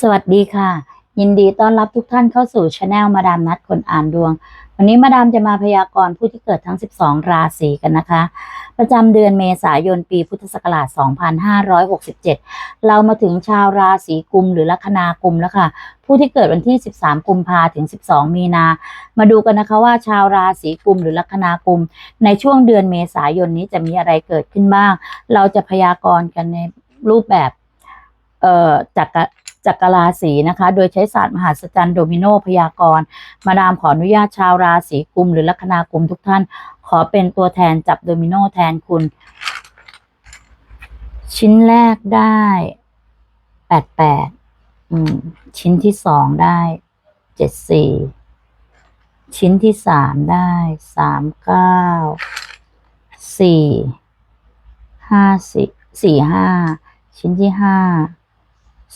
สวัสดีค่ะ ยินดีต้อนรับทุกท่านเข้าสู่ช anel มาดามนัดคนอ่านดวง วันนี้มาดามจะมาพยากรณ์ผู้ที่เกิดทั้ง 12 ราศีกันนะคะ ประจำเดือนเมษายนปีพุทธศักราช 2567 เรามาถึงชาวราศีกุมหรือลัคนากุมแล้วค่ะ ผู้ที่เกิดวันที่ 13 กุมภาถึง 12 มีนา มาดูกันนะคะว่าชาวราศีกุมหรือลัคนากุม ในช่วงเดือนเมษายนนี้จะมีอะไรเกิดขึ้นบ้าง เราจะพยากรณ์กันในรูปแบบจาก จักรราศีนะคะ โดยใช้ศาสตร์มหาสจรรย์โดมิโนพยากรณ์มาดามขออนุญาตชาวราศีกุม หรือลัคนากุมทุกท่าน ขอเป็นตัวแทนจับโดมิโนแทนคุณ ชิ้นแรกได้แปดแปดชิ้นที่สองได้เจ็ดสี่ชิ้นที่สามได้สามเก้าสี่ห้าสี่สี่ห้าชิ้นที่ห้า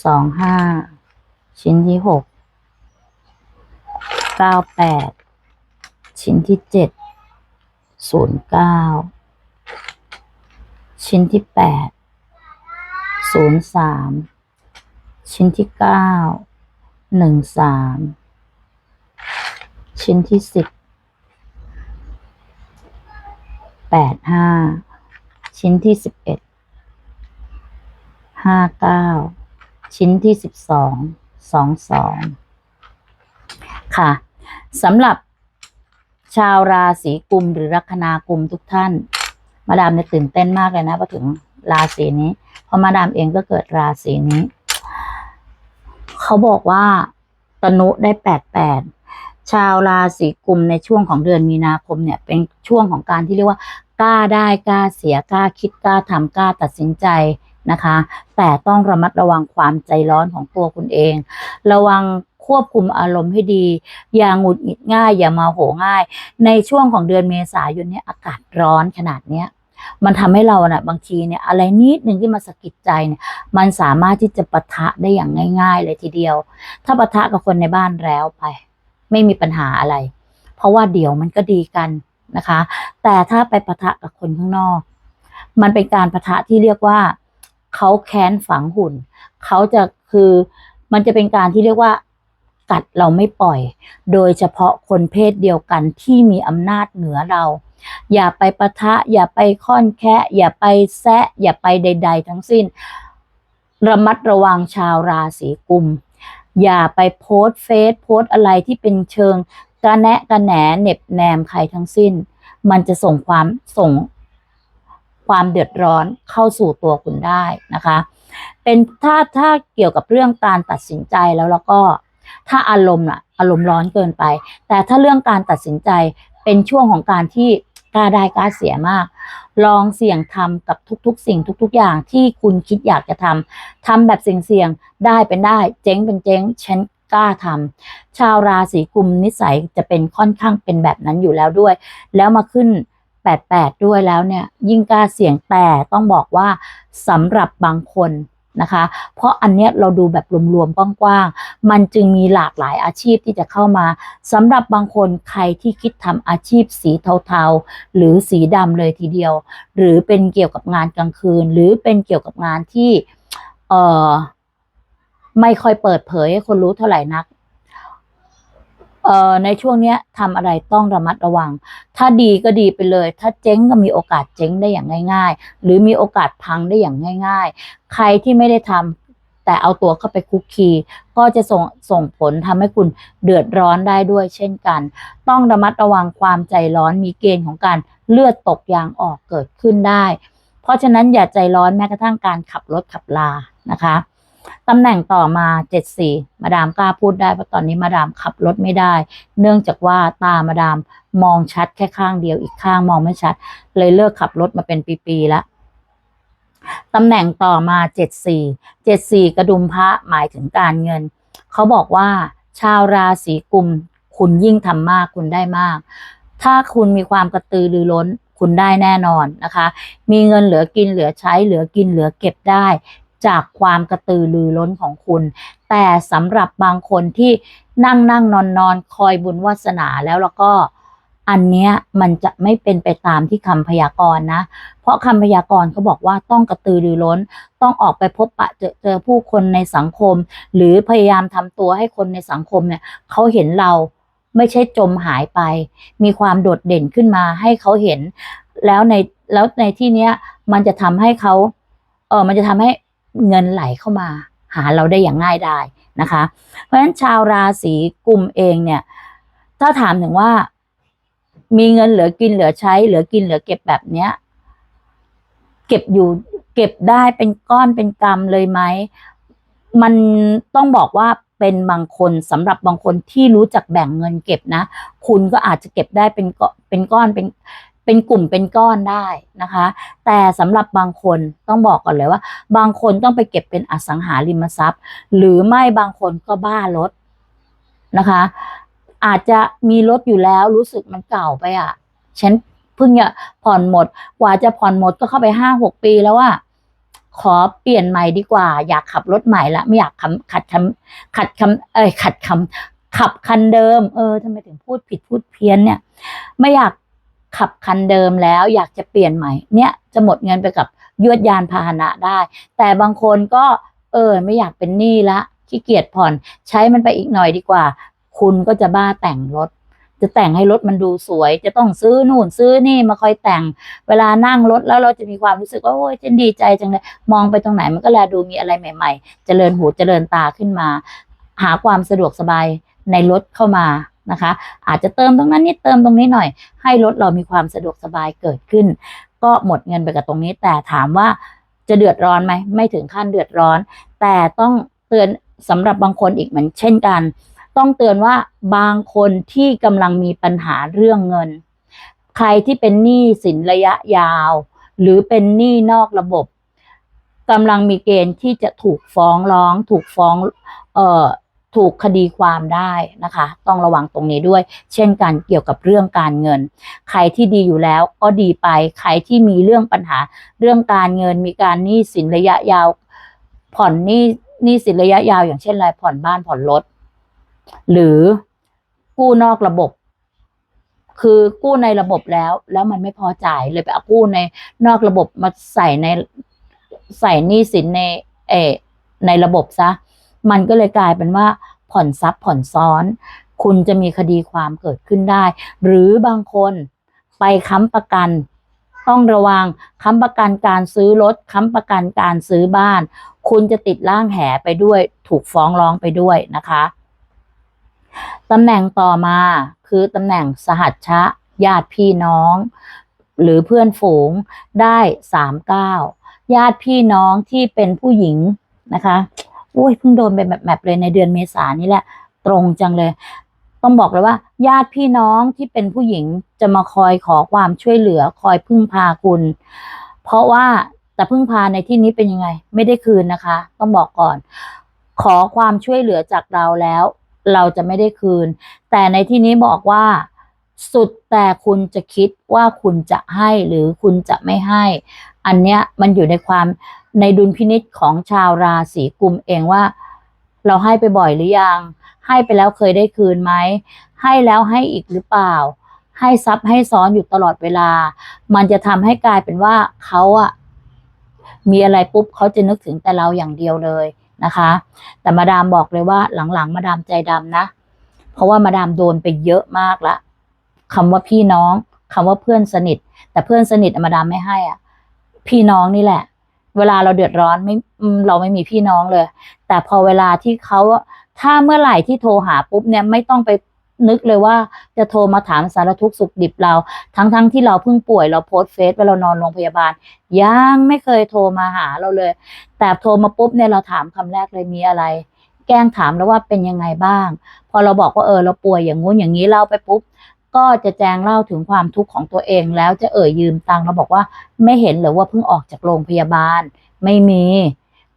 สองห้าชิ้นที่หกเก้าแปดชิ้นที่เจ็ดศูนย์เก้าชิ้นที่แปดศูนย์สามชิ้นที่เก้าหนึ่งสามชิ้นที่สิบแปดห้าชิ้นที่สิบเอ็ดห้าเก้า ชิ้นที่สิบสองสองสองค่ะสำหรับชาวราศีกุมหรือลัคนากุมทุกท่าน มาดามเนี่ยตื่นเต้นมากเลยนะพอถึงราศีนี้ เพราะมาดามเองก็เกิดราศีนี้ เขาบอกว่าตนุได้แปดแปดชาวราศีกุมในช่วงของเดือนมีนาคมเนี่ย เป็นช่วงของการที่เรียกว่ากล้าได้กล้าเสียกล้าคิดกล้าทำกล้าตัดสินใจ นะคะ แต่ต้องระมัดระวังความใจร้อนของตัวคุณเอง ระวังควบคุมอารมณ์ให้ดี อย่าหงุดหงิดง่าย อย่ามาโหง่าย ในช่วงของเดือนเมษายนเนี่ยอากาศร้อนขนาดเนี้ยมันทำให้เราน่ะบางทีเนี่ยอะไรนิดหนึ่งที่มาสะกิดใจเนี่ยมันสามารถที่จะปะทะได้อย่างง่าย ๆ เลยทีเดียว ถ้าปะทะกับคนในบ้านแล้วไป ไม่มีปัญหาอะไร เพราะว่าเดี๋ยวมันก็ดีกันนะคะ แต่ถ้าไปปะทะกับคนข้างนอก มันเป็นการปะทะที่เรียกว่า เขาแค้นฝังหุ่น เขาจะคือมันจะเป็นการที่เรียกว่ากัดเราไม่ปล่อย โดยเฉพาะคนเพศเดียวกันที่มีอำนาจเหนือเรา อย่าไปปะทะ อย่าไปค่อนแคะอย่าไปแซะ อย่าไปใด ๆ ทั้งสิ้น ระมัดระวังชาวราศีกุม อย่าไปโพสเฟซโพสอะไรที่เป็นเชิงกระแนะกระแหนเหน็บแนมใครทั้งสิ้น มันจะส่งความส่ง ความเดือดร้อนเข้าสู่ตัวคุณได้นะคะ เป็นถ้าถ้าเกี่ยวกับเรื่องการตัดสินใจแล้วแล้วก็ถ้าอารมณ์อะอารมณ์ร้อนเกินไป แต่ถ้าเรื่องการตัดสินใจเป็นช่วงของการที่กล้าได้กล้าเสียมาก ลองเสี่ยงทำกับทุกๆ สิ่งทุก ๆ อย่างที่คุณคิดอยากจะทำทำแบบเสี่ยงๆได้เป็นได้ เจ๊งเป็นเจ๊งฉันกล้าทำชาวราศีกุมนิสัยจะเป็นค่อนข้างเป็นแบบนั้นอยู่แล้วด้วย แล้วมาขึ้น 88 ด้วยแล้วเนี่ยยิ่งกล้าเสี่ยงแต่ต้องบอกว่าสำหรับบางคนนะคะ เพราะอันเนี้ยเราดูแบบรวมๆกว้างๆมันจึงมีหลากหลายอาชีพที่จะเข้ามาสำหรับบางคนใครที่คิดทำอาชีพสีเทาๆ หรือสีดำเลยทีเดียว หรือเป็นเกี่ยวกับงานกลางคืน หรือเป็นเกี่ยวกับงานที่เอ่อไม่ค่อยเปิดเผยให้คนรู้เท่าไหร่นัก เอ่อในช่วงเนี้ยทำอะไรต้องระมัดระวัง ถ้าดีก็ดีไปเลย ถ้าเจ๊งก็มีโอกาสเจ๊งได้อย่างง่าย ๆ หรือมีโอกาสพังได้อย่างง่าย ๆ ใครที่ไม่ได้ทำแต่เอาตัวเข้าไปคุกคีก็จะส่งส่งผลทำให้คุณเดือดร้อนได้ด้วยเช่นกัน ต้องระมัดระวังความใจร้อนมีเกณฑ์ของการเลือดตกยางออกเกิดขึ้นได้ เพราะฉะนั้นอย่าใจร้อนแม้กระทั่งการขับรถขับลานะคะ ตำแหน่งต่อมา 74 มาดามกล้าพูดได้เพราะตอนนี้มาดามขับรถไม่ได้ เนื่องจากว่าตามาดามมองชัดแค่ข้างเดียวอีกข้างมองไม่ชัด เลยเลิกขับรถมาเป็นปีๆแล้วตำแหน่งต่อมา 74 74 กระดุมพระหมายถึงการเงิน เขาบอกว่าชาวราศีกุม คุณยิ่งทำมากคุณได้มาก ถ้าคุณมีความกระตือรือร้นคุณได้แน่นอนนะคะ มีเงินเหลือกินเหลือใช้เหลือกินเหลือเก็บได้ จากความกระตือรือร้นของคุณ แต่สำหรับบางคนที่นั่งนั่งนอนนอนคอยบุญวาสนาแล้วแล้วก็อันเนี้ยมันจะไม่เป็นไปตามที่คำพยากรณ์นะ เพราะคำพยากรณ์เขาบอกว่าต้องกระตือรือร้น ต้องออกไปพบปะเจอเจอผู้คนในสังคม หรือพยายามทำตัวให้คนในสังคมเนี่ยเขาเห็นเราไม่ใช่จมหายไป มีความโดดเด่นขึ้นมาให้เขาเห็น แล้วในแล้วในที่เนี้ยมันจะทำให้เขาเออมันจะทำให้ เงินไหลเข้ามา หาเราได้อย่างง่ายได้นะคะ เพราะฉะนั้นชาวราศีกุมเองเนี่ย ถ้าถามถึงว่า มีเงินเหลือกินเหลือใช้ เหลือกินเหลือเก็บแบบเนี้ย เก็บอยู่ เก็บได้เป็นก้อนเป็นกำเลยไหมมันต้องบอกว่าเป็นบางคนสำหรับบางคนที่รู้จักแบ่งเงินเก็บนะ คุณก็อาจจะเก็บได้เป็นก้อนเป็นก้อนเป็น เป็นกลุ่มเป็นก้อนได้นะคะ แต่สำหรับบางคนต้องบอกก่อนเลยว่า บางคนต้องไปเก็บเป็นอสังหาริมทรัพย์ หรือไม่บางคนก็บ้ารถนะคะ อาจจะมีรถอยู่แล้วรู้สึกมันเก่าไปอะฉันเพิ่งจะผ่อนหมด กว่าจะผ่อนหมดก็เข้าไปห้าหกปีแล้วว่าขอเปลี่ยนใหม่ดีกว่า อยากขับรถใหม่ละไม่อยากคำขัดคำขัดคำเอ้ยขัดคำขับคันเดิม เออทำไมถึงพูดผิดพูดเพี้ยนเนี่ย ไม่อยาก ขับคันเดิมแล้วอยากจะเปลี่ยนใหม่เนี่ยจะหมดเงินไปกับยวดยานพาหนะได้ แต่บางคนก็เออไม่อยากเป็นหนี้ละขี้เกียจผ่อนใช้มันไปอีกหน่อยดีกว่า คุณก็จะบ้าแต่งรถ จะแต่งให้รถมันดูสวย จะต้องซื้อนู่นซื้อนี่มาคอยแต่ง เวลานั่งรถแล้วเราจะมีความรู้สึกว่าโอ้ยฉันดีใจจังเลยมองไปตรงไหนมันก็แลดูมีอะไรใหม่ ๆ เจริญหูเจริญตาขึ้นมา หาความสะดวกสบายในรถเข้ามา นะคะ อาจจะเติมตรงนั้นนิดเติมตรงนี้หน่อย ให้รถเรามีความสะดวกสบายเกิดขึ้น ก็หมดเงินไปกับตรงนี้ แต่ถามว่าจะเดือดร้อนไหมไม่ถึงขั้นเดือดร้อน แต่ต้องเตือนสำหรับบางคนอีกเหมือนเช่นกัน ต้องเตือนว่าบางคนที่กำลังมีปัญหาเรื่องเงิน ใครที่เป็นหนี้สินระยะยาว หรือเป็นหนี้นอกระบบกำลังมีเกณฑ์ที่จะถูกฟ้องร้อง ถูกฟ้อง เอ่อ ถูกคดีความได้นะคะ ต้องระวังตรงนี้ด้วย เช่นกันเกี่ยวกับเรื่องการเงิน ใครที่ดีอยู่แล้วก็ดีไป ใครที่มีเรื่องปัญหาเรื่องการเงิน มีการหนี้สินระยะยาว ผ่อนหนี้หนี้สินระยะยาว อย่างเช่นอะไรผ่อนบ้านผ่อนรถหรือกู้นอกระบบ คือกู้ในระบบแล้ว แล้วมันไม่พอจ่ายเลยไปเอากู้ในนอกระบบมาใส่ในใส่หนี้สินในเอในระบบซะ มันก็เลยกลายเป็นว่าผ่อนซับผ่อนซ้อน คุณจะมีคดีความเกิดขึ้นได้ หรือบางคนไปค้ำประกัน ต้องระวังค้ำประกันการซื้อรถค้ำประกันการซื้อบ้าน คุณจะติดล่างแหไปด้วย ถูกฟ้องร้องไปด้วยนะคะตำแหน่งต่อมาคือตำแหน่งสหัชชะญาติพี่น้อง หรือเพื่อนฝูงได้สามเก้าญาติพี่น้องที่เป็นผู้หญิงนะคะ โอ้ยเพิ่งโดนไปแบบแบบเลยในเดือนเมษานี่แหละ ตรงจังเลย ต้องบอกเลยว่า ญาติพี่น้องที่เป็นผู้หญิงจะมาคอยขอความช่วยเหลือคอยพึ่งพาคุณ เพราะว่าแต่พึ่งพาในที่นี้เป็นยังไง ไม่ได้คืนนะคะ ต้องบอกก่อน ขอความช่วยเหลือจากเราแล้ว เราจะไม่ได้คืน แต่ในที่นี้บอกว่าสุดแต่คุณจะคิดว่าคุณจะให้หรือคุณจะไม่ให้ อันเนี้ยมันอยู่ในความ ในดุลพินิษของชาวราศีกุมเองว่า เราให้ไปบ่อยหรือยัง ให้ไปแล้วเคยได้คืนไหม ให้แล้วให้อีกหรือเปล่า ให้ซับให้ซ้อนอยู่ตลอดเวลา มันจะทำให้กลายเป็นว่าเขาอะมีอะไรปุ๊บเขาจะนึกถึงแต่เราอย่างเดียวเลยนะคะ แต่มาดามบอกเลยว่าหลังๆ มาดามใจดำนะ เพราะว่ามาดามโดนไปเยอะมากละคำว่าพี่น้องคำว่าเพื่อนสนิท แต่เพื่อนสนิทมาดามไม่ให้อะ พี่น้องนี่แหละ เวลาเราเดือดร้อนไม่เราไม่มีพี่น้องเลย แต่พอเวลาที่เขาถ้าเมื่อไหร่ที่โทรหาปุ๊บเนี่ยไม่ต้องไปนึกเลยว่าจะโทรมาถามสารทุกข์สุขดิบเรา ทั้งๆทที่เราเพิ่งป่วยเราโพสเฟซว่าเรานอนโรงพยาบาล ยังไม่เคยโทรมาหาเราเลย แต่โทรมาปุ๊บเนี่ยเราถามคำแรกเลยมีอะไร แกล้งถามแล้วว่าเป็นยังไงบ้าง พอเราบอกว่าเออเราป่วยอย่างงู้นอย่างนี้เล่าไปปุ๊บ ก็จะแจงเล่าถึงความทุกข์ของตัวเองแล้วจะเอ่ยยืมตังค์เราบอกว่าไม่เห็นหรือว่าเพิ่งออกจากโรงพยาบาล ไม่มี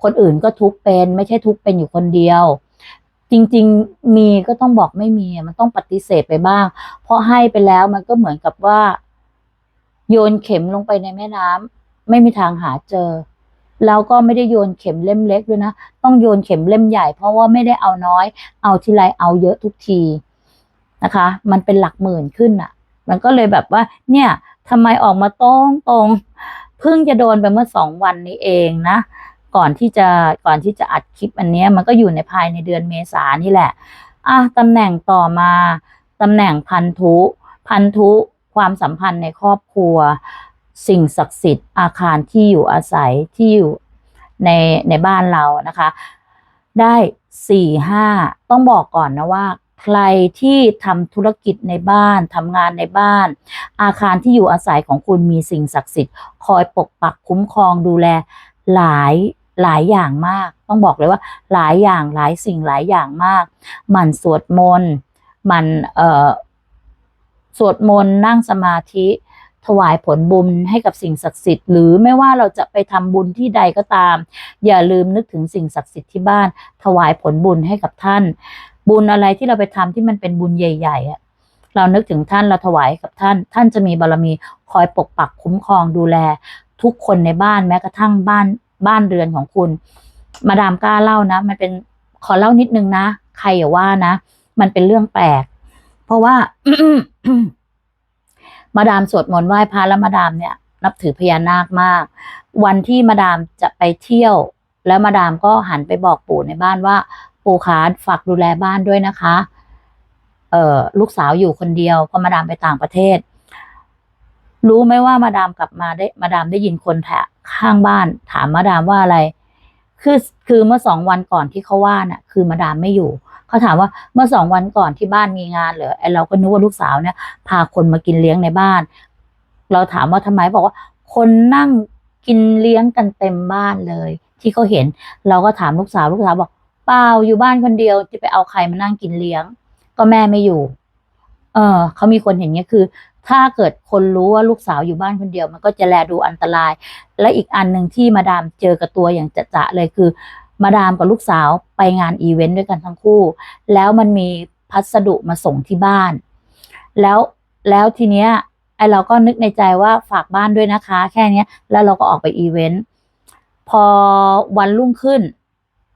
คนอื่นก็ทุกเป็น ไม่ใช่ทุกเป็นอยู่คนเดียว จริงๆมีก็ต้องบอกไม่มีมันต้องปฏิเสธไปบ้าง เพราะให้ไปแล้วมันก็เหมือนกับว่า โยนเข็มลงไปในแม่น้ำไม่มีทางหาเจอ แล้วก็ไม่ได้โยนเข็มเล่มเล็กด้วยนะ ต้องโยนเข็มเล่มใหญ่ เพราะว่าไม่ได้เอาน้อย เอาทีไรเอาเยอะทุกที นะคะ มันเป็นหลักหมื่นขึ้นอะมันก็เลยแบบว่า เนี่ยทำไมออกมาตรงตรงเพิ่งจะโดนไปเมื่อสองวันนี้เองนะ ก่อนที่จะก่อนที่จะอัดคลิปอันนี้มันก็อยู่ในภายในเดือนเมษานี่แหละอะตำแหน่งต่อมาตำแหน่งพันธุพันธุความสัมพันธ์ในครอบครัว สิ่งศักดิ์สิทธิ์อาคารที่อยู่อาศัยที่อยู่ในในบ้านเรานะคะ ได้สี่ห้าต้องบอกก่อนนะว่า ใครที่ทำธุรกิจในบ้านทำงานในบ้าน อาคารที่อยู่อาศัยของคุณมีสิ่งศักดิ์สิทธิ์คอยปกปักคุ้มครองดูแลหลายหลายอย่างมาก ต้องบอกเลยว่า หลายอย่างหลายสิ่งหลายอย่างมาก มันสวดมนต์มันเอ่อสวดมนต์นั่งสมาธิถวายผลบุญให้กับสิ่งศักดิ์สิทธิ์หรือไม่ว่าเราจะไปทำบุญที่ใดก็ตาม อย่าลืมนึกถึงสิ่งศักดิ์สิทธิ์ที่บ้าน ถวายผลบุญให้กับท่าน บุญอะไรที่เราไปทำที่มันเป็นบุญใหญ่ๆอะเรานึกถึงท่านเราถวายกับท่าน ท่านจะมีบารมีคอยปกปักคุ้มครองดูแล ทุกคนในบ้านแม้กระทั่งบ้านบ้านเรือนของคุณ มาดามกล้าเล่านะ มันเป็นขอเล่านิดนึงนะ ใครอย่าว่านะ มันเป็นเรื่องแปลก เพราะว่ามาดามสวดมนต์ไหว้พระแล้วมาดามเนี่ย นับถือพญานาคมาก วันที่มาดามจะไปเที่ยว แล้วมาดามก็หันไปบอกปู่ในบ้านว่า ปู่คะฝากดูแลบ้านด้วยนะคะ เอ่อลูกสาวอยู่คนเดียวเพอมาดามไปต่างประเทศ รู้ไหมว่ามาดามกลับมาได้มาดามได้ยินคนแถข้างบ้าน ถามมาดามว่าอะไร คือคือเมื่อสองวันก่อนที่เขาว่าน่ะ คือมาดามไม่อยู่เขาถามว่าเมื่อสองวันก่อนที่บ้านมีงานเหรอไอเราก็นึกว่าลูกสาวเนี่ยพาคนมากินเลี้ยงในบ้าน เราถามว่าทำไมบอกว่า คนนั่งกินเลี้ยงกันเต็มบ้านเลย ที่เขาเห็น เราก็ถามลูกสาวลูกสาวบอก เปล่าอยู่บ้านคนเดียวจะไปเอาใครมานั่งกินเลี้ยง ก็แม่ไม่อยู่ เออเขามีคนเห็นเนี้ยคือ ถ้าเกิดคนรู้ว่าลูกสาวอยู่บ้านคนเดียว มันก็จะแลดูอันตราย และอีกอันหนึ่งที่มาดามเจอกับตัวอย่างจะๆเลยคือ มาดามกับลูกสาวไปงานอีเวนต์ด้วยกันทั้งคู่ แล้วมันมีพัสดุมาส่งที่บ้าน แล้วแล้วทีเนี้ยไอเราก็นึกในใจว่าฝากบ้านด้วยนะคะ แค่เนี้ย แล้วเราก็ออกไปอีเวนต์พอวันรุ่งขึ้น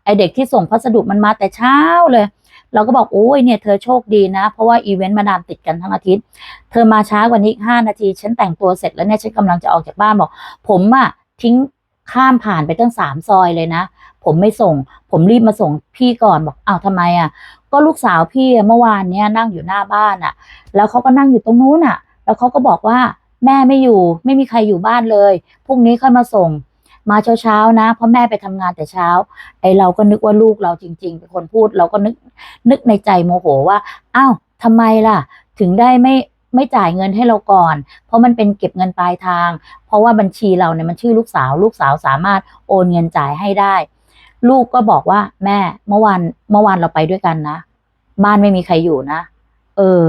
ไอเด็กที่ส่งพัสดุมันมาแต่เช้าเลย เราก็บอกโอ้ยเนี่ยเธอโชคดีนะ เพราะว่าอีเวนต์มาดามติดกันทั้งอาทิตย์ เธอมาช้ากว่านี้อีกห้านาที ฉันแต่งตัวเสร็จแล้วเนี่ยฉันกำลังจะออกจากบ้านบอก ผมอะทิ้งข้ามผ่านไปตั้งสามซอยเลยนะ ผมไม่ส่ง ผมรีบมาส่งพี่ก่อนบอกอ้าวทำไมอะก็ลูกสาวพี่เมื่อวานเนี้ยนั่งอยู่หน้าบ้านอะแล้วเขาก็นั่งอยู่ตรงนู้นอะแล้วเขาก็บอกว่าแม่ไม่อยู่ ไม่มีใครอยู่บ้านเลยพรุ่งนี้ค่อยมาส่ง มาเช้าๆนะเพราะแม่ไปทำงานแต่เช้า ไอเราก็นึกว่าลูกเราจริง ๆ เป็นคนพูดเราก็นึกนึกในใจโมโหว่าอ้าวทำไมล่ะ ถึงได้ไม่ไม่จ่ายเงินให้เราก่อน เพราะมันเป็นเก็บเงินปลายทาง เพราะว่าบัญชีเราเนี่ยมันชื่อลูกสาว ลูกสาวสามารถโอนเงินจ่ายให้ได้ ลูกก็บอกว่าแม่เมื่อวานเมื่อวานเราไปด้วยกันนะ บ้านไม่มีใครอยู่นะ เออ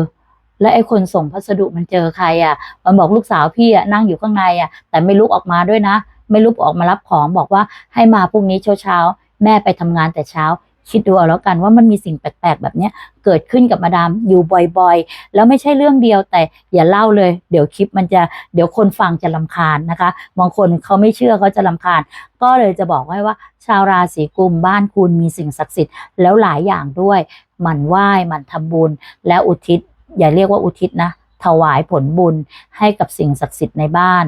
แล้วไอ้คนส่งพัสดุมันเจอใครอะ มันบอกลูกสาวพี่อะนั่งอยู่ข้างในอะ แต่ไม่ลุกออกมาด้วยนะ ไม่ลุกออกมารับของบอกว่าให้มาพรุ่งนี้เช้าๆแม่ไปทำงานแต่เช้า คิดดูเอาแล้วกันว่ามันมีสิ่งแปลกๆ แบบเนี้ยเกิดขึ้นกับมาดามอยู่บ่อยๆ แล้วไม่ใช่เรื่องเดียวแต่อย่าเล่าเลย เดี๋ยวคลิปมันจะเดี๋ยวคนฟังจะลำคาญนะคะบางคนเขาไม่เชื่อเขาจะลำคาญ ก็เลยจะบอกไว้ว่า ชาวราศีกุมบ้านคุณมีสิ่งศักดิ์สิทธิ์แล้วหลายอย่างด้วยหมั่นไหว้หมั่นทำบุญแล้วอุทิศอย่าเรียกว่าอุทิศนะ ถวายผลบุญให้กับสิ่งศักดิ์สิทธิ์ในบ้าน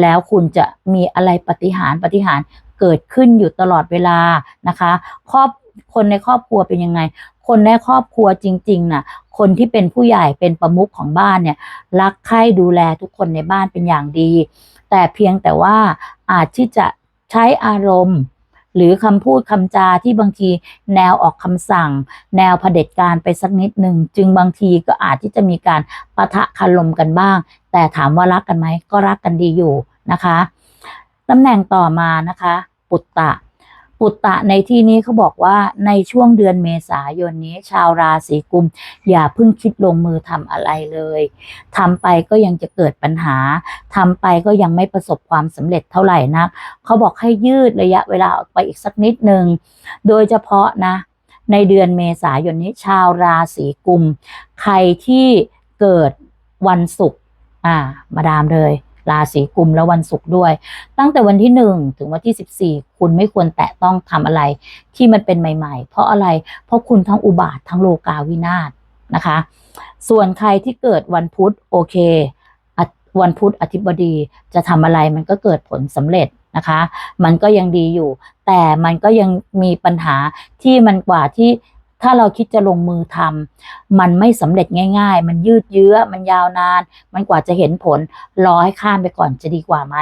แล้วคุณจะมีอะไรปฏิหารปฏิหารเกิดขึ้นอยู่ตลอดเวลานะคะครอบคนในครอบครัวเป็นยังไง คนในครอบครัวจริงๆน่ะ คนที่เป็นผู้ใหญ่เป็นประมุขของบ้านเนี่ย รักใคร่ดูแลทุกคนในบ้านเป็นอย่างดี แต่เพียงแต่ว่าอาจที่จะใช้อารมณ์ หรือคำพูดคำจาที่บางทีแนวออกคำสั่ง แนวเผด็จการไปสักนิดหนึ่งจึงบางทีก็อาจที่จะมีการปะทะคารมกันบ้าง แต่ถามว่ารักกันไหมก็รักกันดีอยู่นะคะตำแหน่งต่อมานะคะ ปุตตะ ปุตตะในที่นี้เขาบอกว่าในช่วงเดือนเมษายนนี้ ชาวราศีกุม อย่าเพิ่งคิดลงมือทำอะไรเลย ทำไปก็ยังจะเกิดปัญหา ทำไปก็ยังไม่ประสบความสำเร็จเท่าไหร่นัก เขาบอกให้ยืดระยะเวลาออกไปอีกสักนิดหนึ่ง โดยเฉพาะนะ ในเดือนเมษายนนี้ ชาวราศีกุม ใครที่เกิดวันศุกร์อ่า มาดามเลย ราศีกุมแล้ววันศุกร์ด้วย ตั้งแต่วันที่หนึ่งถึงวันที่สิบสี่คุณไม่ควรแตะต้องทำอะไร ที่มันเป็นใหม่ ๆ เพราะอะไรเพราะคุณทั้งอุบาททั้งโลกาวินาศนะคะ ส่วนใครที่เกิดวันพุธโอเค วันพุธอธิบดีจะทำอะไรมันก็เกิดผลสำเร็จนะคะ มันก็ยังดีอยู่ แต่มันก็ยังมีปัญหาที่มันกว่าที่ ถ้าเราคิดจะลงมือทำมันไม่สำเร็จง่าย ๆ มันยืดเยื้อ มันยาวนาน มันกว่าจะเห็นผล รอให้ข้ามไปก่อนจะดีกว่าไหม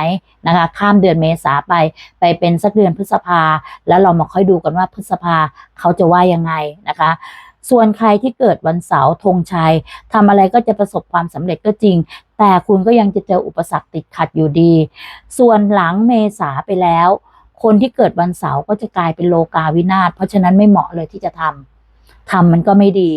นะคะ ข้ามเดือนเมษาไป ไปเป็นสักเดือนพฤษภา แล้วเรามาค่อยดูกันว่าพฤษภาเขาจะว่ายังไงนะคะส่วนใครที่เกิดวันเสาร์ธงชัยทำอะไรก็จะประสบความสำเร็จก็จริง แต่คุณก็ยังจะเจออุปสรรคติดขัดอยู่ดี ส่วนหลังเมษาไปแล้ว คนที่เกิดวันเสาร์ก็จะกลายเป็นโลกาวินาศเพราะฉะนั้นไม่เหมาะเลยที่จะทำ ทำมันก็ไม่ดี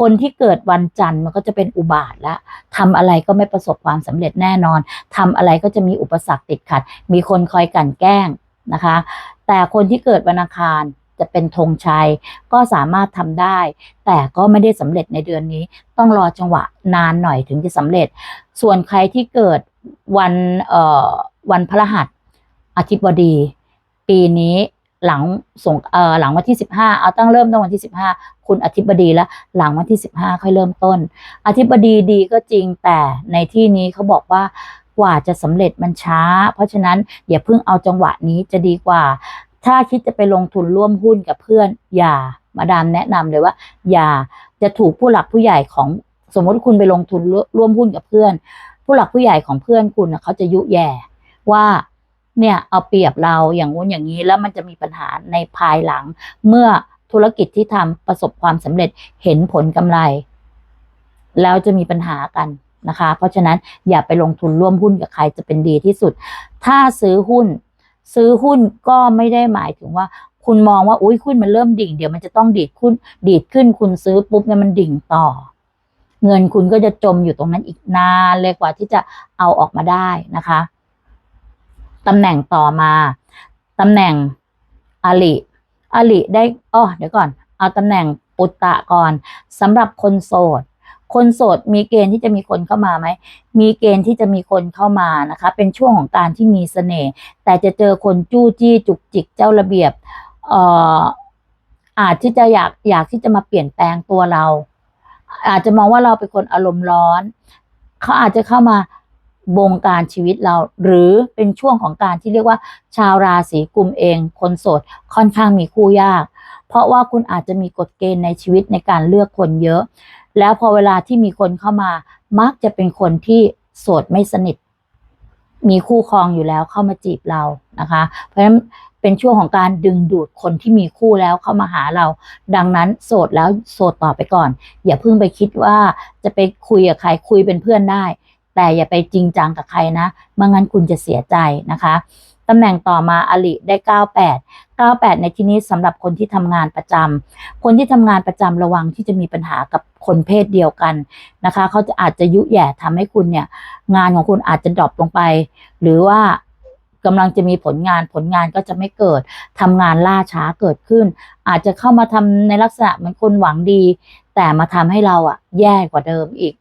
คนที่เกิดวันจันทร์มันก็จะเป็นอุบาทแล้วทำอะไรก็ไม่ประสบความสำเร็จแน่นอนทำอะไรก็จะมีอุปสรรคติดขัด มีคนคอยกลั่นแกล้งนะคะ แต่คนที่เกิดวันอังคารจะเป็นธงชัยก็สามารถทำได้ แต่ก็ไม่ได้สำเร็จในเดือนนี้ ต้องรอจังหวะนานหน่อยถึงจะสำเร็จ ส่วนใครที่เกิดวันเอ่อวันพฤหัสอาทิตย์บดี ปีนี้ หลังส่งเอ่อหลังวันที่ 15 เอาตั้งเริ่มตั้งวันที่ 15 คุณอธิบดีแล้วหลังวันที่ 15 ค่อยเริ่มต้น อธิบดีดีก็จริงแต่ในที่นี้เขาบอกว่ากว่าจะสำเร็จมันช้า เพราะฉะนั้นอย่าเพิ่งเอาจังหวะนี้จะดีกว่า ถ้าคิดจะไปลงทุนร่วมหุ้นกับเพื่อน อย่ามาดามแนะนำเลยว่า อย่าจะถูกผู้หลักผู้ใหญ่ของสมมติคุณไปลงทุนร่วมหุ้นกับเพื่อน ผู้หลักผู้ใหญ่ของเพื่อนคุณเขาจะยุแย่ว่า เนี่ยเอาเปรียบเราอย่างงู้นอย่างนี้แล้วมันจะมีปัญหาในภายหลัง เมื่อธุรกิจที่ทำประสบความสำเร็จเห็นผลกำไร แล้วจะมีปัญหากันนะคะ เพราะฉะนั้นอย่าไปลงทุนร่วมหุ้นกับใครจะเป็นดีที่สุด ถ้าซื้อหุ้น ซื้อหุ้นก็ไม่ได้หมายถึงว่า คุณมองว่าอุ้ยหุ้นมันเริ่มดิ่งเดี๋ยวมันจะต้องดีดขึ้น ดีดขึ้นคุณซื้อปุ๊บเนี่ยมันดิ่งต่อ เงินคุณก็จะจมอยู่ตรงนั้นอีกนานเลยกว่าที่จะเอาออกมาได้นะคะ ตำแหน่งต่อมาตำแหน่งอลิอลิได้อ๋อเดี๋ยวก่อน เอาตำแหน่งปุตตะก่อนสำหรับคนโสด คนโสดมีเกณฑ์ที่จะมีคนเข้ามาไหม มีเกณฑ์ที่จะมีคนเข้ามานะคะ เป็นช่วงของการที่มีเสน่ห์แต่จะเจอคนจู้จี้จุกจิกเจ้าระเบียบเอ่ออาจที่จะอยากอยากที่จะมาเปลี่ยนแปลงตัวเรา อาจจะมองว่าเราเป็นคนอารมณ์ร้อน เขาอาจจะเข้ามา บงการชีวิตเรา หรือเป็นช่วงของการที่เรียกว่า ชาวราศีกุมเอง คนโสดค่อนข้างมีคู่ยาก เพราะว่าคุณอาจจะมีกฎเกณฑ์ในชีวิตในการเลือกคนเยอะ แล้วพอเวลาที่มีคนเข้ามา มักจะเป็นคนที่โสดไม่สนิท มีคู่ครองอยู่แล้วเข้ามาจีบเรานะคะ เพราะฉะนั้นเป็นช่วงของการดึงดูดคนที่มีคู่แล้วเข้ามาหาเรา ดังนั้นโสดแล้วโสดต่อไปก่อน อย่าเพิ่งไปคิดว่าจะไปคุยกับใครคุยเป็นเพื่อนได้ แต่อย่าไปจริงจังกับใครนะไม่งั้นคุณจะเสียใจนะคะตำแหน่งต่อมาอลิได้ 98 98 ในที่นี้สำหรับคนที่ทำงานประจำ คนที่ทำงานประจำระวังที่จะมีปัญหากับคนเพศเดียวกันนะคะ เขาจะอาจจะยุแย่ทำให้คุณเนี่ย งานของคุณอาจจะดรอปลงไป หรือว่ากำลังจะมีผลงานผลงานก็จะไม่เกิดทำงานล่าช้าเกิดขึ้น อาจจะเข้ามาทำในลักษณะเหมือนคนหวังดี แต่มาทำให้เราอะแย่กว่าเดิมอีก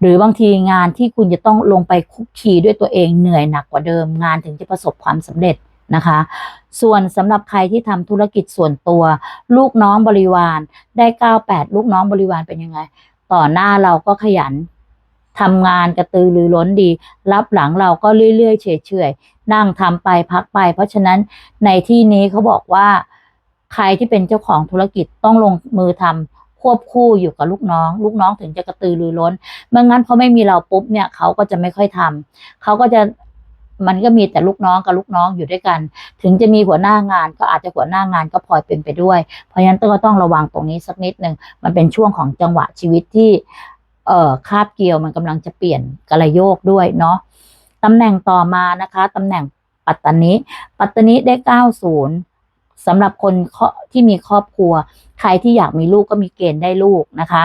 หรือบางทีงานที่คุณจะต้องลงไปคุกคีด้วยตัวเองเหนื่อยหนักกว่าเดิม งานถึงจะประสบความสำเร็จนะคะ ส่วนสำหรับใครที่ทำธุรกิจส่วนตัว ลูกน้องบริวารได้98ลูกน้องบริวารเป็นยังไง ต่อหน้าเราก็ขยันทำงานกระตือรือร้นดี รับหลังเราก็เรื่อยๆเฉยๆนั่งทำไปพักไป เพราะฉะนั้นในที่นี้เขาบอกว่า ใครที่เป็นเจ้าของธุรกิจต้องลงมือทำ ควบคู่อยู่กับลูกน้อง ลูกน้องถึงจะกระตือรือร้นไม่งั้นพอไม่มีเราปุ๊บเนี่ยเขาก็จะไม่ค่อยทำเขาก็จะมันก็มีแต่ลูกน้องกับลูกน้องอยู่ด้วยกัน ถึงจะมีหัวหน้างานก็อาจจะหัวหน้างานก็พลอยเป็นไปด้วย เพราะฉะนั้นก็ต้องระวังตรงนี้สักนิดหนึ่งมันเป็นช่วงของจังหวะชีวิตที่เอ่อคาบเกี่ยวมันกำลังจะเปลี่ยนกระโยกด้วยเนาะตำแหน่งต่อมานะคะตำแหน่งปัตตานิปัตตานิได้ 90 สำหรับคนที่มีครอบครัว ใครที่อยากมีลูกก็มีเกณฑ์ได้ลูกนะคะ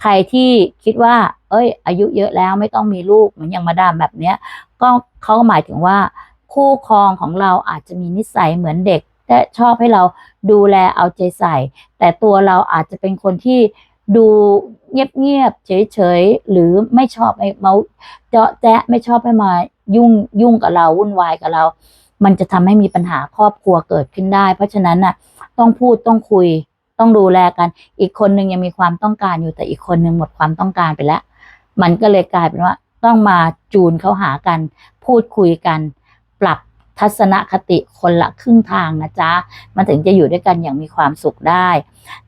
ใครที่คิดว่า เอ้ย อายุเยอะแล้วไม่ต้องมีลูกเหมือนอย่างมาดามแบบเนี้ย ก็เขาหมายถึงว่า คู่ครองของเราอาจจะมีนิสัยเหมือนเด็กและชอบให้เราดูแลเอาใจใส่ แต่ตัวเราอาจจะเป็นคนที่ดูเงียบๆเฉยๆหรือไม่ชอบให้มาเจาะแจ๊ะไม่ชอบให้มายุ่งยุ่งกับเราวุ่นวายกับเรา มันจะทำให้มีปัญหาครอบครัวเกิดขึ้นได้ เพราะฉะนั้นน่ะ ต้องพูดต้องคุย ต้องดูแลกัน อีกคนหนึ่งยังมีความต้องการอยู่แต่อีกคนหนึ่งหมดความต้องการไปแล้ว มันก็เลยกลายเป็นว่า ต้องมาจูนเข้าหากัน พูดคุยกัน ปรับทัศนคติคนละครึ่งทางนะจ๊ะ มันถึงจะอยู่ด้วยกันอย่างมีความสุขได้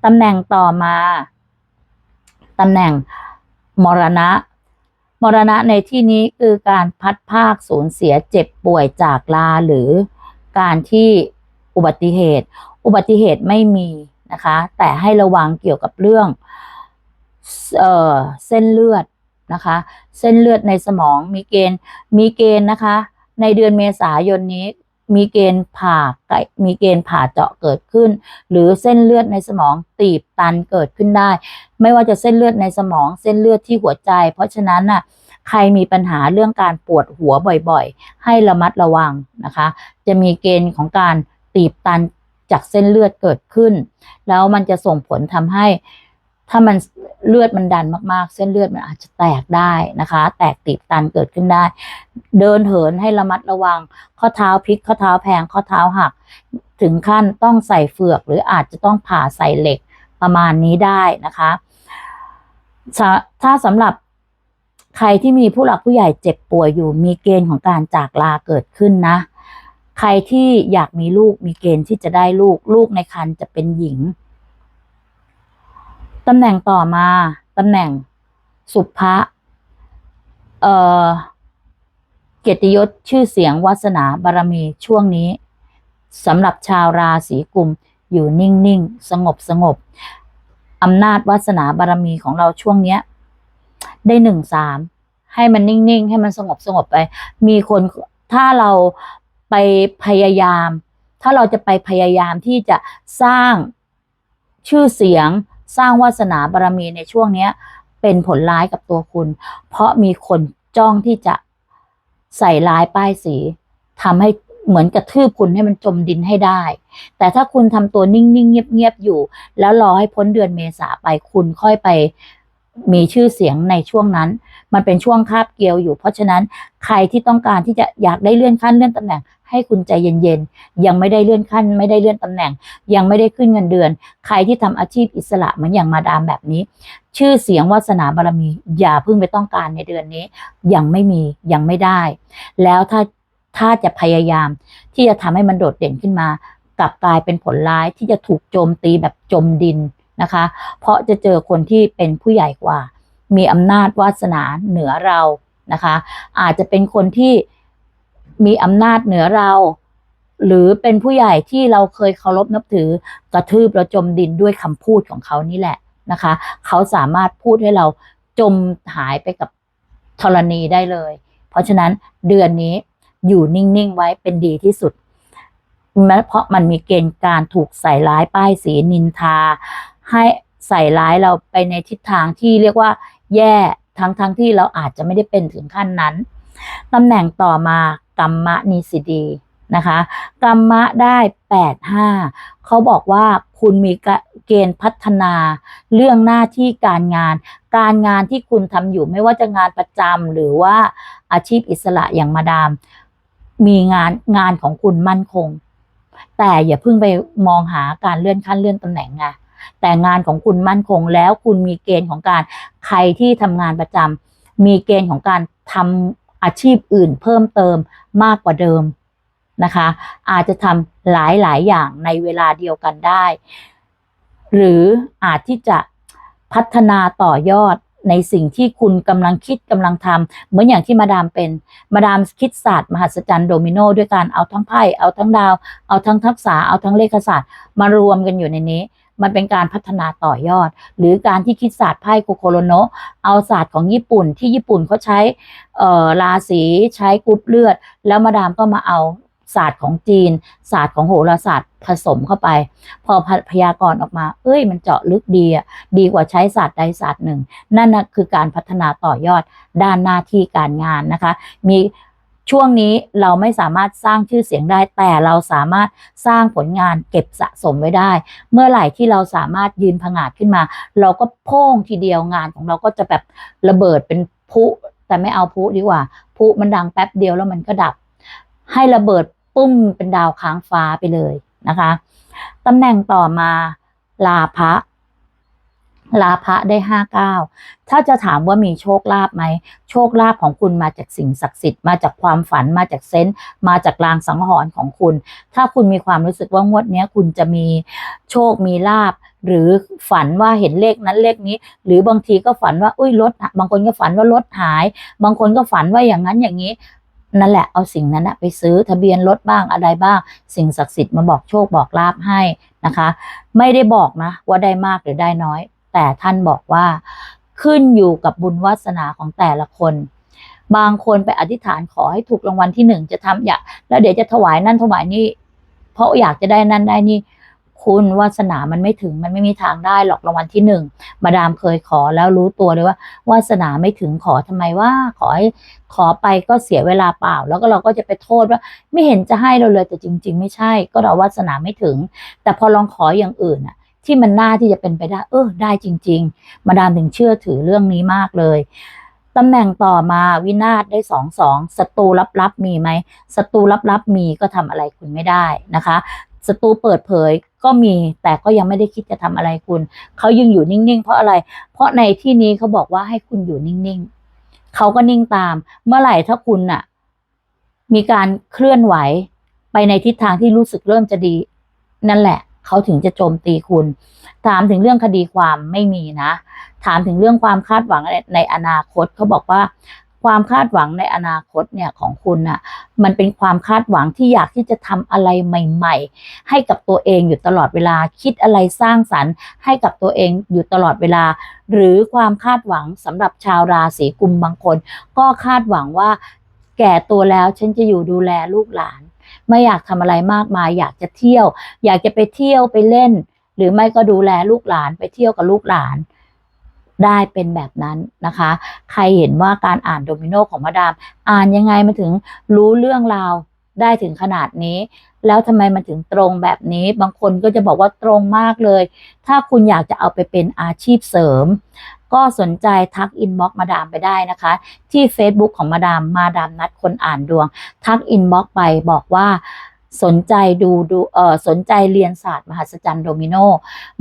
ตำแหน่งต่อมาตำแหน่งมรณะ รณะในที่นี้คือการพัดภาคสูญเสียเจ็บป่วยจากลาหรือการที่อุบัติเหตุ อุบัติเหตุไม่มีนะคะ แต่ให้ระวังเกี่ยวกับเรื่องเออเส้นเลือดนะคะ เส้นเลือดในสมองมีเกณฑ์มีเกณฑ์นะคะ ในเดือนเมษายนนี้ มีเกณฑ์ผ่าไกมีเกณฑ์ผ่าเจาะเกิดขึ้น หรือเส้นเลือดในสมองตีบตันเกิดขึ้นได้ ไม่ว่าจะเส้นเลือดในสมองเส้นเลือดที่หัวใจ เพราะฉะนั้นน่ะใครมีปัญหาเรื่องการปวดหัวบ่อยๆ ให้ระมัดระวังนะคะ จะมีเกณฑ์ของการตีบตันจากเส้นเลือดเกิดขึ้น แล้วมันจะส่งผลทำให้ ถ้ามันเลือดมันดันมากๆ เส้นเลือดมันอาจจะแตกได้นะคะ แตกตีบตันเกิดขึ้นได้ เดินเหินให้ระมัดระวัง ข้อเท้าพลิก ข้อเท้าแพง ข้อเท้าหัก ถึงขั้นต้องใส่เฟือก หรืออาจจะต้องผ่าใส่เหล็กประมาณนี้ได้นะคะ ถ้าสำหรับใครที่มีผู้หลักผู้ใหญ่เจ็บป่วยอยู่ มีเกณฑ์ของการจากลาเกิดขึ้นนะ ใครที่อยากมีลูกมีเกณฑ์ที่จะได้ลูก ลูกในครรภ์จะเป็นหญิง ตำแหน่งต่อมาตำแหน่งสุภะเอ่อเกียรติยศชื่อเสียงวาสนาบารมีช่วงนี้สำหรับชาวราศีกุมอยู่นิ่งๆ สงบสงบอำนาจวาสนาบารมีของเราช่วงเนี้ย ได้หนึ่งสามให้มันนิ่งๆ ให้มันสงบสงบไป มีคนถ้าเราไปพยายาม ถ้าเราจะไปพยายามที่จะสร้างชื่อเสียง สร้างวาสนาบารมีในช่วงเนี้ย เป็นผลร้ายกับตัวคุณ เพราะมีคนจ้องที่จะใส่ร้ายป้ายสีทำให้เหมือนกระทืบคุณให้มันจมดินให้ได้ แต่ถ้าคุณทำตัวนิ่งๆเงียบๆอยู่ แล้วรอให้พ้นเดือนเมษาไปคุณค่อยไป มีชื่อเสียงในช่วงนั้น มันเป็นช่วงคาบเกี่ยวอยู่ เพราะฉะนั้นใครที่ต้องการที่จะอยากได้เลื่อนขั้นเลื่อนตำแหน่ง ให้คุณใจเย็นๆ ยังไม่ได้เลื่อนขั้น ไม่ได้เลื่อนตำแหน่ง ยังไม่ได้ขึ้นเงินเดือน ใครที่ทำอาชีพอิสระเหมือนอย่างมาดามแบบนี้ ชื่อเสียงวาสนาบารมี อย่าเพิ่งไปต้องการในเดือนนี้ ยังไม่มียังไม่ได้ แล้วถ้าถ้าจะพยายามที่จะทำให้มันโดดเด่นขึ้นมา กลับกลายเป็นผลร้ายที่จะถูกโจมตีแบบจมดิน นะคะ เพราะจะเจอคนที่เป็นผู้ใหญ่กว่า มีอำนาจวาสนาเหนือเรานะคะ อาจจะเป็นคนที่มีอำนาจเหนือเรา หรือเป็นผู้ใหญ่ที่เราเคยเคารพนับถือกระทืบเราจมดินด้วยคำพูดของเขานี่แหละนะคะ เขาสามารถพูดให้เราจมหายไปกับธรณีได้เลย เพราะฉะนั้นเดือนนี้อยู่นิ่ง ๆ ไว้เป็นดีที่สุดแม้เพราะมันมีเกณฑ์การถูกใส่ร้ายป้ายสีนินทา ให้ใส่ร้ายเราไปในทิศทางที่เรียกว่า แย่ทั้งทั้งที่เราอาจจะไม่ได้เป็นถึงขั้นนั้นตำแหน่งต่อมากรรมะนิสิดีนะคะกรรมะได้แปดห้าเขาบอกว่าคุณมีเกณฑ์พัฒนา เรื่องหน้าที่การงาน การงานที่คุณทำอยู่ไม่ว่าจะงานประจำหรือว่าอาชีพอิสระอย่างมาดาม มีงานงานของคุณมั่นคง แต่อย่าเพิ่งไปมองหาการเลื่อนขั้นเลื่อนตำแหน่งไง แต่งานของคุณมั่นคงแล้วคุณมีเกณฑ์ของการใครที่ทำงานประจำมีเกณฑ์ของการทำอาชีพอื่นเพิ่มเติมมากกว่าเดิมนะคะ อาจจะทำหลายหลายอย่างในเวลาเดียวกันได้ หรืออาจที่จะพัฒนาต่อยอดในสิ่งที่คุณกำลังคิดกำลังทำเหมือนอย่างที่มาดามเป็น มาดามคิดศาสตร์มหัศจรรย์โดมิโนด้วยการเอาทั้งไพ่เอาทั้งดาว เอาทั้งทักษะเอาทั้งเลขศาสตร์มารวมกันอยู่ในนี้ มันเป็นการพัฒนาต่อยอด หรือการที่คิดศาสตร์ไพ่โคโคโรโนะเอาศาสตร์ของญี่ปุ่นที่ญี่ปุ่นเขาใช้ราศีใช้กรุ๊ปเลือด แล้วมาดามก็มาเอาศาสตร์ของจีน ศาสตร์ของโหราศาสตร์ผสมเข้าไป พอพยากรณ์ออกมา เอ้ย มันเจาะลึกดีอะดีกว่าใช้ศาสตร์ใดศาสตร์หนึ่ง นั่นนะคือการพัฒนาต่อยอดด้านหน้าที่การงานนะคะ มี ช่วงนี้เราไม่สามารถสร้างชื่อเสียงได้ แต่เราสามารถสร้างผลงานเก็บสะสมไว้ได้ เมื่อไหร่ที่เราสามารถยืนผงาดขึ้นมา เราก็โพ่งทีเดียวงานของเราก็จะแบบระเบิดเป็นพุแต่ไม่เอาพุดีกว่าพุมันดังแป๊บเดียวแล้วมันก็ดับ ให้ระเบิดปุ้มเป็นดาวค้างฟ้าไปเลยนะคะตำแหน่งต่อมาลาภะ ลาภะได้ห้าเก้าถ้าจะถามว่ามีโชคลาภไหม โชคลาภของคุณมาจากสิ่งศักดิ์สิทธิ์มาจากความฝันมาจากเซนต์มาจากลางสังหรณ์ของคุณ ถ้าคุณมีความรู้สึกว่างวดเนี้ยคุณจะมีโชคมีลาภหรือฝันว่าเห็นเลขนั้นเลขนี้ หรือบางทีก็ฝันว่าอุ้ยรถบางคนก็ฝันว่ารถหาย บางคนก็ฝันว่าอย่างนั้นอย่างนี้นั่นแหละเอาสิ่งนั้นนะไปซื้อทะเบียนรถบ้างอะไรบ้าง สิ่งศักดิ์สิทธิ์มาบอกโชคบอกลาภให้นะคะ ไม่ได้บอกนะว่าได้มากหรือได้น้อย แต่ท่านบอกว่า ขึ้นอยู่กับบุญวาสนาของแต่ละคน บางคนไปอธิษฐานขอให้ถูกรางวัลที่หนึ่งจะทำอยากแล้วเดี๋ยวจะถวายนั่นถวายนี่ เพราะอยากจะได้นั่นได้นี่ คุณวาสนามันไม่ถึงมันไม่มีทางได้หรอกรางวัลที่หนึ่งมาดามเคยขอแล้วรู้ตัวเลยว่าวาสนาไม่ถึงขอทำไมว่าขอให้ขอไปก็เสียเวลาเปล่า แล้วก็เราก็จะไปโทษว่า ไม่เห็นจะให้เราเลยแต่จริง ๆ ไม่ใช่ ก็เราวาสนาไม่ถึง แต่พอลองขออย่างอื่นอะ ที่มันน่าที่จะเป็นไปได้ เออ ได้จริง ๆ มาดามถึงเชื่อถือเรื่องนี้มากเลยตำแหน่งต่อมาวินาศได้สองสองศัตรูลับๆมีไหมศัตรูลับๆมีก็ทำอะไรคุณไม่ได้นะคะศัตรูเปิดเผยก็มีแต่ก็ยังไม่ได้คิดจะทำอะไรคุณเขายังอยู่นิ่งๆ เพราะอะไร เพราะในที่นี้เขาบอกว่าให้คุณอยู่นิ่งๆเขาก็นิ่งตาม เมื่อไหร่ถ้าคุณน่ะ มีการเคลื่อนไหวไปในทิศทางที่รู้สึกเริ่มจะดี นั่นแหละ เขาถึงจะโจมตีคุณ ถามถึงเรื่องคดีความไม่มีนะ ถามถึงเรื่องความคาดหวังในอนาคตเขาบอกว่าความคาดหวังในอนาคตเนี่ยของคุณน่ะมันเป็นความคาดหวังที่อยากที่จะทำอะไรใหม่ ๆ ให้กับตัวเองอยู่ตลอดเวลาคิดอะไรสร้างสรรค์ ให้กับตัวเองอยู่ตลอดเวลา หรือความคาดหวังสำหรับชาวราศีกุมบางคน ก็คาดหวังว่าแก่ตัวแล้วฉันจะอยู่ดูแลลูกหลาน ไม่อยากทำอะไรมากมาย อยากจะเที่ยว อยากจะไปเที่ยวไปเล่น หรือไม่ก็ดูแลลูกหลานไปเที่ยวกับลูกหลาน ได้เป็นแบบนั้นนะคะ ใครเห็นว่าการอ่านโดมิโนของมาดาม อ่านยังไงมันถึงรู้เรื่องราวได้ถึงขนาดนี้ แล้วทำไมมันถึงตรงแบบนี้ บางคนก็จะบอกว่าตรงมากเลย ถ้าคุณอยากจะเอาไปเป็นอาชีพเสริม ก็สนใจทักอินบ็อกมาดามไปได้นะคะ ที่ Facebook ของมาดามมาดามนัดคนอ่านดวง ทักอินบ็อกไปบอกว่าสนใจดูดูเออสนใจเรียนศาสตร์มหัศจรรย์โดมิโน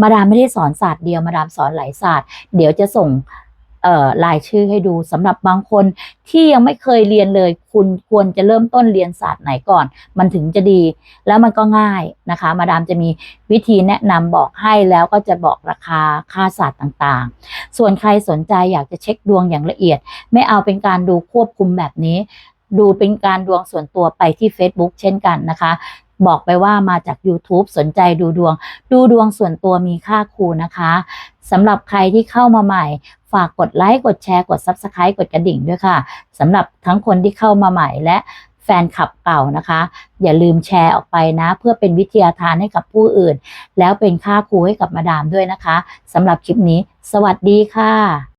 มาดามไม่ได้สอนศาสตร์เดียวมาดามสอนหลายศาสตร์ เดี๋ยวจะส่ง รายชื่อให้ดูสำหรับบางคนที่ยังไม่เคยเรียนเลย คุณควรจะเริ่มต้นเรียนศาสตร์ไหนก่อน มันถึงจะดี แล้วมันก็ง่ายนะคะ มาดามจะมีวิธีแนะนำบอกให้แล้วก็จะบอกราคาค่าศาสตร์ต่างๆ ส่วนใครสนใจอยากจะเช็คดวงอย่างละเอียด ไม่เอาเป็นการดูควบคุมแบบนี้ ดูเป็นการดวงส่วนตัวไปที่ Facebook เช่นกันนะคะบอกไปว่ามาจาก YouTube สนใจดูดวง ดูดวงส่วนตัวมีค่าครูนะคะสำหรับใครที่เข้ามาใหม่ ฝากกดไลค์กดแชร์กด Subscribe กดกระดิ่งด้วยค่ะสำหรับทั้งคนที่เข้ามาใหม่และแฟนคลับเก่านะคะ อย่าลืมแชร์ออกไปนะ เพื่อเป็นวิทยาทานให้กับผู้อื่น แล้วเป็นค่าครูให้กับมาดามด้วยนะคะสำหรับคลิปนี้ สวัสดีค่ะ